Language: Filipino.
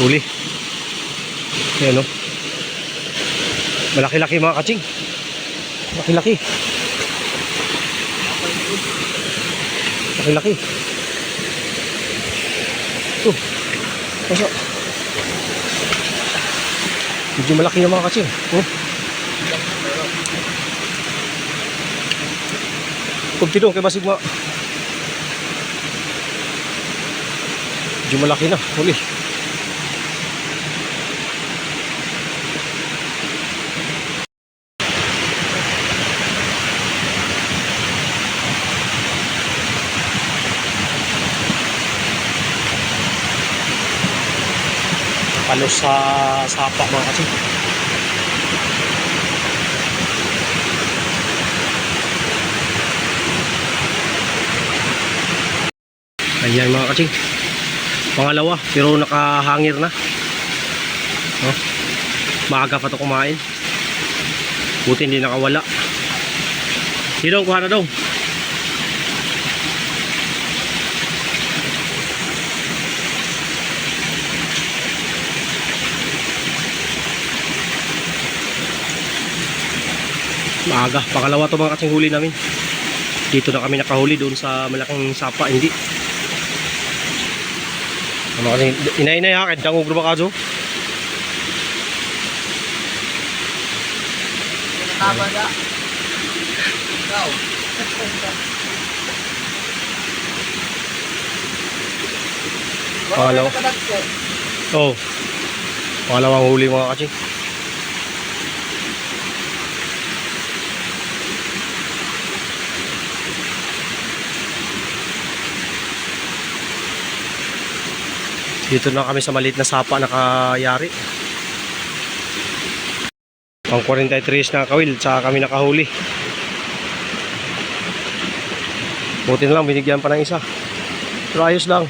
Huli. Ayan o. Malaki-laki mga kaching. Malaki-laki. Malaki-laki. Oh. Masa. Medyo malaki na mga kaching. Oh. Doon kay Basig mga. Medyo malaki na. Huli. Palos sa sapa mga kasi. Ayan mga kaching. Pangalawa, pero nakahangir na. No? Maaga pa to kumain. Buti hindi nakawala. Sino kuha na daw? Maaga. Pangalawa to mga kasing huli namin. Dito na kami nakahuli doon sa malaking sapa. Hindi. Ano kasi, inay-inay ha, kahit dangog ba kaso? Ikaw. Pangalawa. Oh. Pangalawang huli mga kasi. Dito na kami sa maliit na sapa nakayari. Pang 43 na kawil, tsaka kami nakahuli. Buti na lang, binigyan pa ng isa. Pero ayos lang.